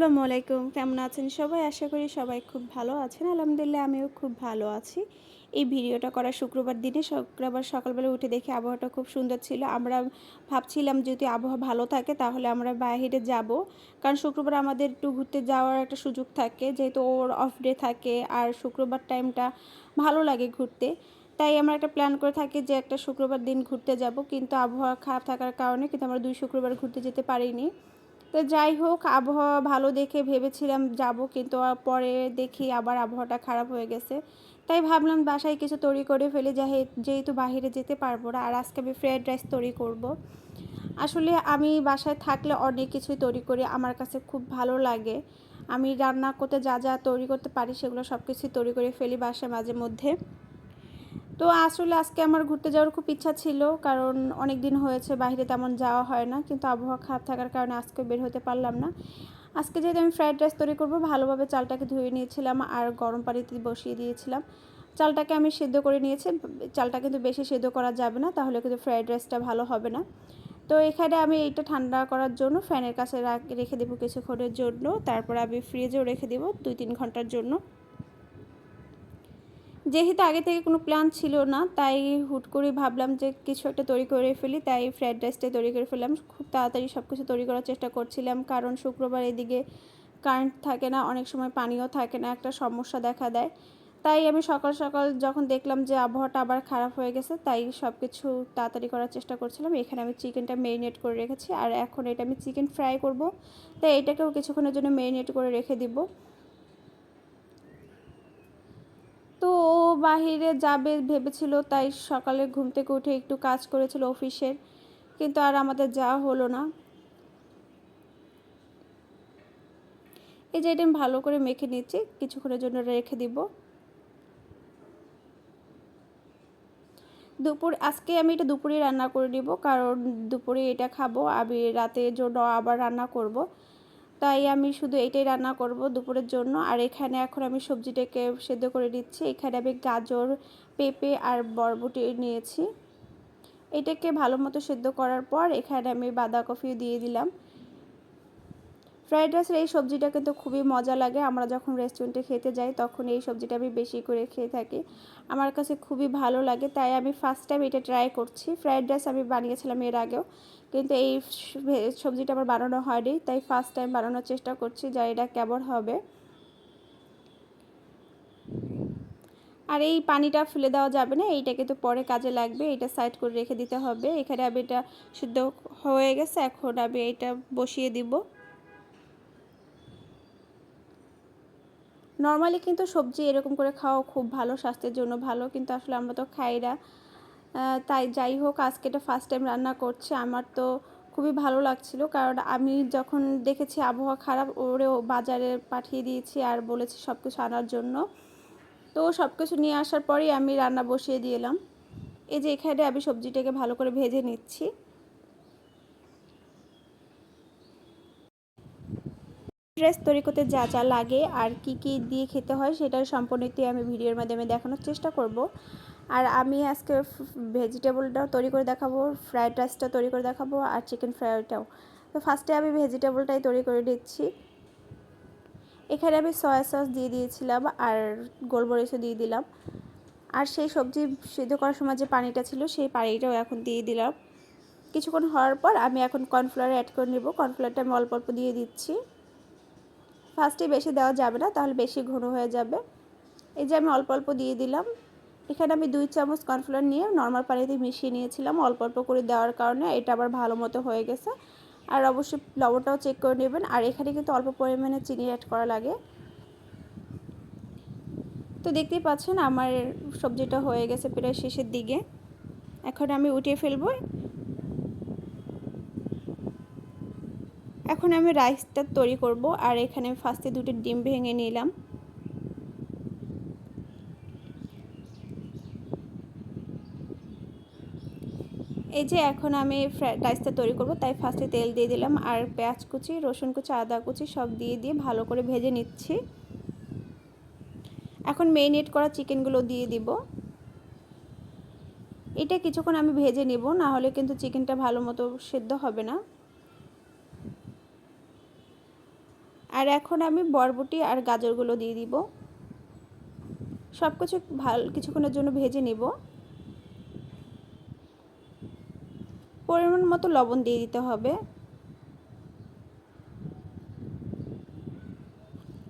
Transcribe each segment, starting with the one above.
আসসালামু আলাইকুম। কেমন আছেন সবাই? আশা করি সবাই খুব ভালো আছেন। আলহামদুলিল্লাহ, আমিও খুব ভালো আছি। এই ভিডিওটা করা শুক্রবার দিনে। শুক্রবার সকালবেলা উঠে দেখি আবহাওয়াটা খুব সুন্দর ছিল। আমরা ভাবছিলাম যদি আবহাওয়া ভালো থাকে তাহলে আমরা বাইরে যাব। কারণ শুক্রবার আমাদের একটু ঘুরতে যাওয়ার একটা সুযোগ থাকে। যেহেতু ওর অফ ডে থাকে আর শুক্রবার টাইমটা ভালো লাগে ঘুরতে। তাই আমরা একটা প্ল্যান করে থাকি যে একটা শুক্রবার দিন ঘুরতে যাব। কিন্তু আবহাওয়া খারাপ থাকার কারণে কিন্তু আমরা দুই শুক্রবার ঘুরতে যেতে পারিনি। তো যাই হোক, আবহাওয়া ভালো দেখে ভেবেছিলাম যাব, কিন্তু পরে দেখি আবার আবহাওয়াটা খারাপ হয়ে গেছে। তাই ভাবলাম বাসায় কিছু তৈরি করে ফেলে যাই যেহেতু বাহিরে যেতে পারব না, আর আজকে আমি ফ্রায়েড রাইস তৈরি করব। আসলে আমি বাসায় থাকলে অনেক কিছুই তৈরি করি, আমার কাছে খুব ভালো লাগে। আমি রান্না করতে যা যা তৈরি করতে পারি, সেগুলো সব কিছুই তৈরি করে ফেলি বাসায় মাঝে মধ্যে। তো আসলে আজকে আমার ঘুরতে যাওয়ার খুব ইচ্ছা ছিল, কারণ অনেক দিন হয়েছে বাইরে তেমন যাওয়া হয় না, কিন্তু আবহাওয়া খারাপ থাকার কারণে আজকে বের হতে পারলাম না। আজকে যেহেতু আমি ফ্রায়েড রাইস তৈরি করব, ভালোভাবে চালটাকে ধুয়ে নিয়েছিলাম আর গরম পানিতে বসিয়ে দিয়েছিলাম। চালটাকে আমি সেদ্ধ করে নিয়েছি, চালটা কিন্তু বেশি সেদ্ধ করা যাবে না, তাহলে কিন্তু ফ্রায়েড রাইসটা ভালো হবে না। তো এখানে আমি এইটা ঠান্ডা করার জন্য ফ্যানের কাছে রেখে দেবো কিছুক্ষণের জন্য, তারপর আমি ফ্রিজেও রেখে দেবো দুই তিন ঘণ্টার জন্য। যেহেতু আগে থেকে কোনো প্ল্যান ছিল না, তাই হুট করে ভাবলাম যে কিছু একটা তৈরি করে ফেলি, তাই ফ্রায়েড রাইসটা তৈরি করে ফেললাম। খুব তাড়াতাড়ি সব কিছু তৈরি করার চেষ্টা করছিলাম, কারণ শুক্রবার এদিকে কারেন্ট থাকে না, অনেক সময় পানিও থাকে না, একটা সমস্যা দেখা দেয়। তাই আমি সকাল সকাল যখন দেখলাম যে আবহাওয়াটা আবার খারাপ হয়ে গেছে, তাই সব কিছু তাড়াতাড়ি করার চেষ্টা করছিলাম। এখানে আমি চিকেনটা মেরিনেট করে রেখেছি, আর এখন এটা আমি চিকেন ফ্রাই করব, তাই এটাকেও কিছুক্ষণের জন্য মেরিনেট করে রেখে দিব তো ও বাহিরে যাবে ভেবেছিল, তাই সকালে ঘুম থেকে উঠে একটু কাজ করেছিল অফিসের। কিন্তু আর আমাদের যাওয়া হলো না। এই যে এটা ভালো করে মেখে নিচ্ছি, কিছুক্ষণের জন্য রেখে দিব। দুপুর, আজকে আমি এটা দুপুরে রান্না করে নিব, কারণ দুপুরে এটা খাব আমি রাতের জন্য আবার রান্না করব। তাই আমি শুধু এটাই রান্না করব দুপুরের জন্য। আর এখানে এখন আমি সবজিটাকে সেদ্ধ করে দিচ্ছি এখানে আমি গাজর, পেঁপে আর বরবটি নিয়েছি। এটাকে ভালো মতো সেদ্ধ করার পর এখানে আমি বাঁধাকপিও দিয়ে দিলাম। ফ্রাইড রাইসের এই সবজিটা কিন্তু খুবই মজা লাগে। আমরা যখন রেস্টুরেন্টে খেতে যাই, তখন এই সবজিটা আমি বেশি করে খেয়ে থাকি। আমার কাছে খুবই ভালো লাগে, তাই আমি ফার্স্ট টাইম এটা ট্রাই করছি। ফ্রাইড রাইস আমি বানিয়েছিলাম এর আগেও, কিন্তু এই সবজিটা আমার বানানো হয়নি, তাই ফার্স্ট টাইম বানানোর চেষ্টা করছি যা এটা কেমন হবে। আর এই পানিটা ফেলে দেওয়া যাবে না, এইটা কিন্তু পরে কাজে লাগবে, এটা সাইড করে রেখে দিতে হবে। এখানে আমি এটা সিদ্ধ হয়ে গেছে, এখন আমি এটা বসিয়ে দিব। নর্মালি কিন্তু সবজি এরকম করে খাওয়া খুব ভালো স্বাস্থ্যের জন্য ভালো, কিন্তু আসলে আমরা তো খাই না। তাই যাই হোক, আজকে এটা ফার্স্ট টাইম রান্না করছি। আমার তো খুবই ভালো লাগছিল, কারণ আমি যখন দেখেছি আবহাওয়া খারাপ, ওরেও বাজারে পাঠিয়ে দিয়েছি আর বলেছি সব কিছু আনার জন্য। তো সব কিছু নিয়ে আসার পরেই আমি রান্না বসিয়ে দিলাম এই যে এখানে আমি সবজিটাকে ভালো করে ভেজে নিচ্ছি। ড্রেস তৈরি করতে যা যা লাগে আর কি কি দিয়ে খেতে হয় সেটার সম্পূর্ণটি আমি ভিডিওর মাধ্যমে দেখানোর চেষ্টা করব। আর আমি আজকে ভেজিটেবলটাও তৈরি করে দেখাবো ফ্রায়েড রাইসটা তৈরি করে দেখাবো আর চিকেন ফ্রাইটাও তো ফার্স্টে আমি ভেজিটেবলটাই তৈরি করে দিচ্ছি এখানে আমি সয়া সস দিয়ে দিয়েছিলাম আর গোলমরিচও দিয়ে দিলাম। আর সেই সবজি সিদ্ধ করার সময় যে পানিটা ছিল সেই পানিটাও এখন দিয়ে দিলাম। কিছুক্ষণ হওয়ার পর আমি এখন কর্নফ্লাওয়ার অ্যাড করে নেব। কর্নফ্লাওয়ারটা আমি অল্প অল্প দিয়ে দিচ্ছি। ফার্স্টে বেশি দেওয়া যাবে না, তাহলে বেশি ঘন হয়ে যাবে। এই যে আমি অল্প অল্প দিয়ে দিলাম। এখানে আমি দুই চামচ কর্নফ্লাওয়ার নিয়ে নর্মাল পানিতে মিশিয়ে নিয়েছিলাম, অল্প অল্প করে দেওয়ার কারণে এটা আবার ভালো মতো হয়ে গেছে। আর অবশ্যই লবণটাও চেক করে নেবেন। আর এখানে কিন্তু অল্প পরিমাণে চিনি অ্যাড করা লাগে। তো দেখতেই পাচ্ছেন আমার সবজিটা হয়ে গেছে প্রায় শেষের দিকে। এখন আমি উঠিয়ে ফেলব। এখন আমি রাইসটা তৈরি করব আর এখানে ফার্স্টে দুটো ডিম ভেঙে নিলাম। এই যে এখন আমি রাইসটা তৈরি করব, তাই ফার্স্টে তেল দিয়ে দিলাম আর পেঁয়াজ কুচি, রসুন কুচি, আদা কুচি সব দিয়ে দিয়ে ভালো করে ভেজে নিচ্ছি। এখন মেরিনেট করা চিকেনগুলো দিয়ে দিব। এটা কিছুক্ষণ আমি ভেজে নিব, না হলে কিন্তু চিকেনটা ভালো মতো সেদ্ধ হবে না। আর এখন আমি বরবটি আর গাজরগুলো দিয়ে দিব। সব কিছু ভালো, কিছুক্ষণের জন্য ভেজে নেব। পরিমাণ মতো লবণ দিয়ে দিতে হবে।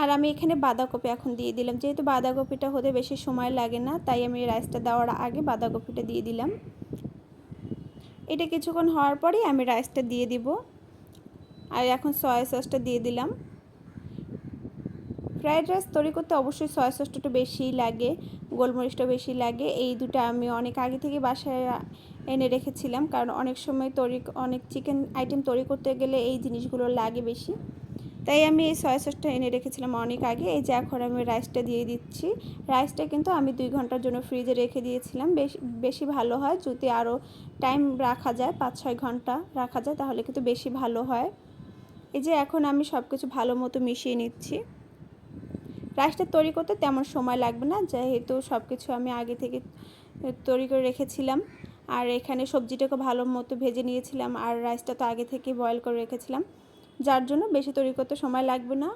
আর আমি এখানে বাঁধাকপি এখন দিয়ে দিলাম। যেহেতু বাঁধাকপিটা হতে বেশি সময় লাগে না, তাই আমি রাইসটা দেওয়ার আগে বাঁধাকপিটা দিয়ে দিলাম। এটা কিছুক্ষণ হওয়ার পরেই আমি রাইসটা দিয়ে দিব। আর এখন সয়া সসটা দিয়ে দিলাম। ফ্রায়েড রাইস তৈরি করতে অবশ্যই সয়া সসটা বেশিই লাগে গোলমরিচটা বেশি লাগে। এই দুটো আমি অনেক আগে থেকে বাসায় এনে রেখেছিলাম, কারণ অনেক সময় তৈরি, অনেক চিকেন আইটেম তৈরি করতে গেলে এই জিনিসগুলো লাগে বেশি। তাই আমি এই সয়া সসটা এনে রেখেছিলাম অনেক আগে, এই যে এখন আমি রাইসটা দিয়ে দিচ্ছি। রাইসটা কিন্তু আমি দুই ঘণ্টার জন্য ফ্রিজে রেখে দিয়েছিলাম, বেশি বেশি ভালো হয়, যদি আরও টাইম রাখা যায় পাঁচ ছয় ঘণ্টা রাখা যায়, তাহলে কিন্তু বেশি ভালো হয়। এই যে এখন আমি সব কিছু ভালো মতো মিশিয়ে নিচ্ছি। রাইসটা তৈরি করতে তেমন সময় লাগবে না, যেহেতু সব কিছু আমি আগে থেকে তৈরি করে রেখেছিলাম। আর এখানে সবজিটাকে ভালো মতো ভেজে নিয়েছিলাম, আর রাইসটা তো আগে থেকে বয়েল করে রেখেছিলাম। যার জন্য বেশি তৈরি করতে সময় লাগবে না।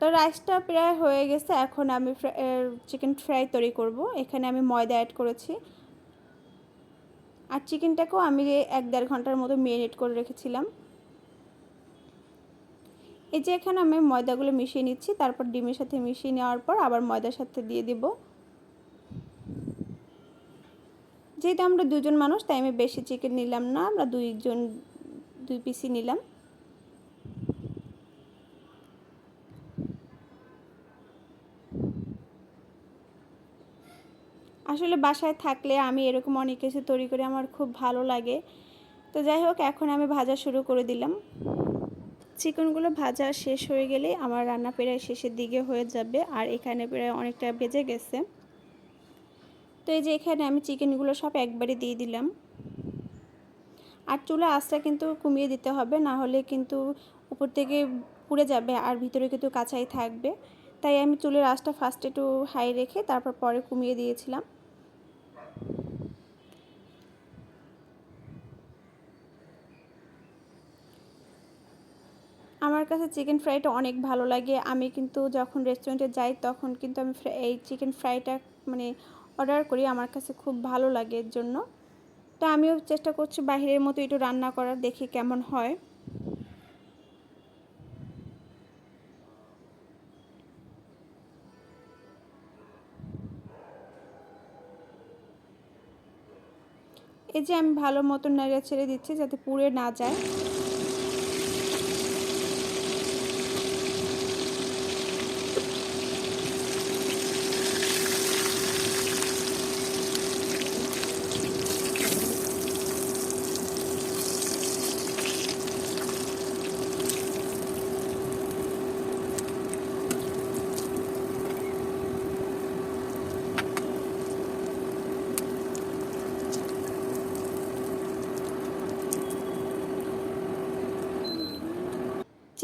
তো রাইসটা প্রায় হয়ে গেছে, এখন আমি চিকেন ফ্রাই তৈরি করব। এখানে আমি ময়দা অ্যাড করেছি। আর চিকেনটাকেও আমি এক দেড় ঘণ্টার মতো মেরিনেট করে রেখেছিলাম। এই যে এখানে আমি ময়দাগুলো মিশিয়ে নিচ্ছি, তারপর ডিমের সাথে মিশিয়ে নেওয়ার পর আবার ময়দার সাথে দিয়ে দিব। যেহেতু আমরা দুজন মানুষ, তাই আমি বেশি চিকেন নিলাম না, আমরা দুইজন, দুই পিসি নিলাম। আসলে বাসায় থাকলে আমি এরকম অনেক কিছু তৈরি করে আমার খুব ভালো লাগে। তো যাই হোক, এখন আমি ভাজা শুরু করে দিলাম। চিকেনগুলো ভাজা শেষ হয়ে গেলে আমার রান্না প্রায় শেষের দিকে হয়ে যাবে আর এখানে প্রায় অনেকটা ভেজে গেছে। তো এই যে এখানে আমি চিকেনগুলো সব একবারে দিয়ে দিলাম। আর চুলা আঁচটা কিন্তু কমিয়ে দিতে হবে, না হলে কিন্তু উপর থেকে পুড়ে যাবে আর ভিতরে কিন্তু কাঁচাই থাকবে। তাই আমি চুলের আঁচটা ফার্স্টে একটু হাই রেখে তারপর পরে কমিয়ে দিয়েছিলাম। আমার কাছে চিকেন ফ্রাইটা অনেক ভালো লাগে। আমি কিন্তু যখন রেস্টুরেন্টে যাই তখন কিন্তু আমি এই চিকেন ফ্রাইটা মানে অর্ডার করি, আমার কাছে খুব ভালো লাগে এর জন্য। তো আমিও চেষ্টা করছি বাহিরের মতো একটু রান্না করার দেখি কেমন হয়। এই যে আমি ভালো মতো নাড়িয়ে ছেড়ে দিচ্ছি যাতে পুড়ে না যায়।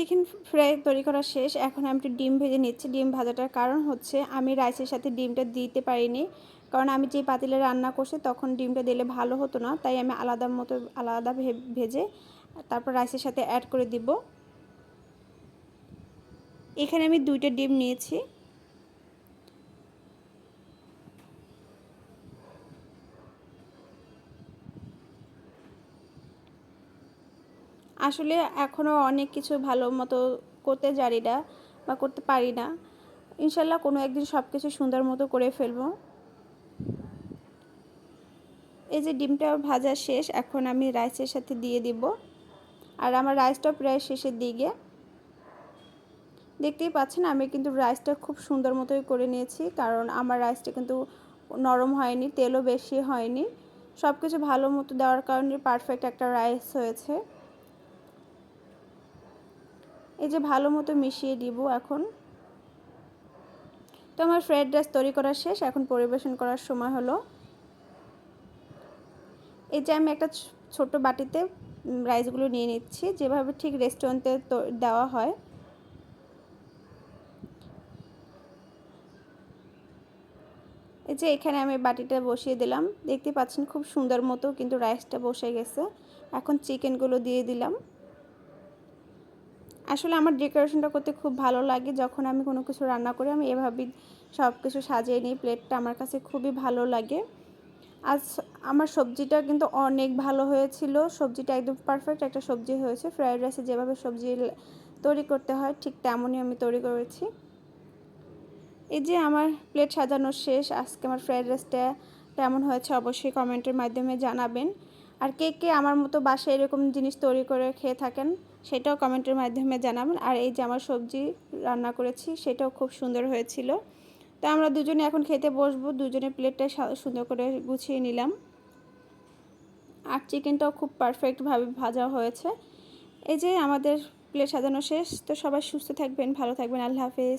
চিকেন ফ্রাই তৈরি করা শেষ। এখন আমি একটু ডিম ভেজে নিচ্ছি। ডিম ভাজাটার কারণ হচ্ছে আমি রাইসের সাথে ডিমটা দিতে পারিনি। কারণ আমি যে পাতিলে রান্না করছি তখন ডিমটা দিলে ভালো হতো না। তাই আমি আলাদা মতো আলাদা ভেজে তারপর রাইসের সাথে অ্যাড করে দিব। এখানে আমি দুইটা ডিম নিয়েছি। আসলে এখনও অনেক কিছু ভালো মতো করতে জানি না বা করতে পারি না। ইনশাল্লাহ কোনো একদিন সব কিছু সুন্দর মতো করে ফেলব। এই যে ডিমটা ভাজা শেষ, এখন আমি রাইসের সাথে দিয়ে দিব। আর আমার রাইসটা প্রায় শেষের দিকে। দেখতেই পাচ্ছেন, আমি কিন্তু রাইসটা খুব সুন্দর মতোই করে নিয়েছি, কারণ আমার রাইসটা কিন্তু নরম হয়নি, তেলও বেশি হয়নি। সব কিছু ভালো মতো দেওয়ার কারণে পারফেক্ট একটা রাইস হয়েছে। এই যে ভালো মতো মিশিয়ে দিব এখন। তো আমার ফ্রাইড রাইস তৈরি করা শেষ, এখন পরিবেশন করার সময় হলো। এই যে আমি একটা ছোট বাটিতে রাইসগুলো নিয়ে নিচ্ছি, যেভাবে ঠিক রেস্টুরেন্টে দেওয়া হয়। এই যে এখানে আমি বাটিটা বসিয়ে দিলাম, দেখতে পাচ্ছেন খুব সুন্দর মতো কিন্তু রাইসটা বসে গেছে। এখন চিকেনগুলো দিয়ে দিলাম। আসলে আমার ডেকোরেশনটা করতে খুব ভালো লাগে। যখন আমি কোনো কিছু রান্না করি, আমি এভাবেই সব কিছু সাজিয়ে নিই। প্লেটটা আমার কাছে খুবই ভালো লাগে। আজ আমার সবজিটা কিন্তু অনেক ভালো হয়েছিল। সবজিটা একদম পারফেক্ট একটা সবজি হয়েছে। ফ্রায়েড রাইসে যেভাবে সবজি তৈরি করতে হয়, ঠিক তেমনই আমি তৈরি করেছি। এই যে আমার প্লেট সাজানো শেষ, আজকে আমার ফ্রায়েড রাইসটা কেমন হয়েছে অবশ্যই কমেন্টের মাধ্যমে জানাবেন। আর কে কে আমার মতো বাসায় এরকম জিনিস তৈরি করে খেয়ে থাকেন, সেটাও কমেন্টের মাধ্যমে জানাবেন। আর এই যে আমার সবজি রান্না করেছি, সেটাও খুব সুন্দর হয়েছিল। তো আমরা দুজনে এখন খেতে বসবো, দুজনে প্লেটটা সুন্দর করে গুছিয়ে নিলাম। আর চিকেনটাও খুব পারফেক্টভাবে ভাজা হয়েছে। এই যে আমাদের প্লেট সাজানো শেষ, তো সবাই সুস্থ থাকবেন, ভালো থাকবেন, আল্লাহ হাফেজ।